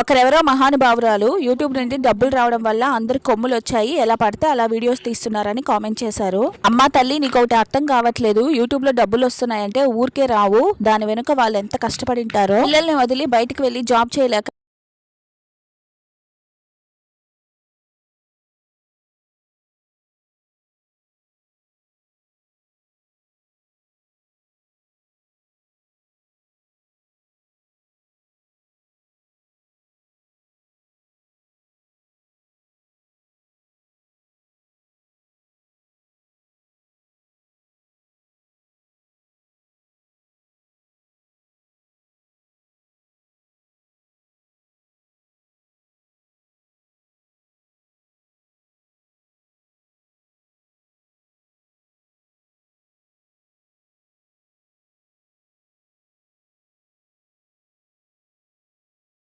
ఒకరెవరో మహానుభావురాలు YouTube నుండి డబ్బులు రావడం వల్ల అందరు కొమ్ములు వచ్చాయి ఎలా పడితే అలా వీడియోస్ తీస్తున్నారని కామెంట్ చేశారు. అమ్మా తల్లి నీకు ఒకటి అర్థం కావట్లేదు. యూట్యూబ్లో డబ్బులు వస్తున్నాయంటే ఊరికే రావు. దాని వెనుక వాళ్ళు ఎంత కష్టపడి ఉంటారో పిల్లల్ని వదిలి బయటకు వెళ్ళి జాబ్ చేయలేక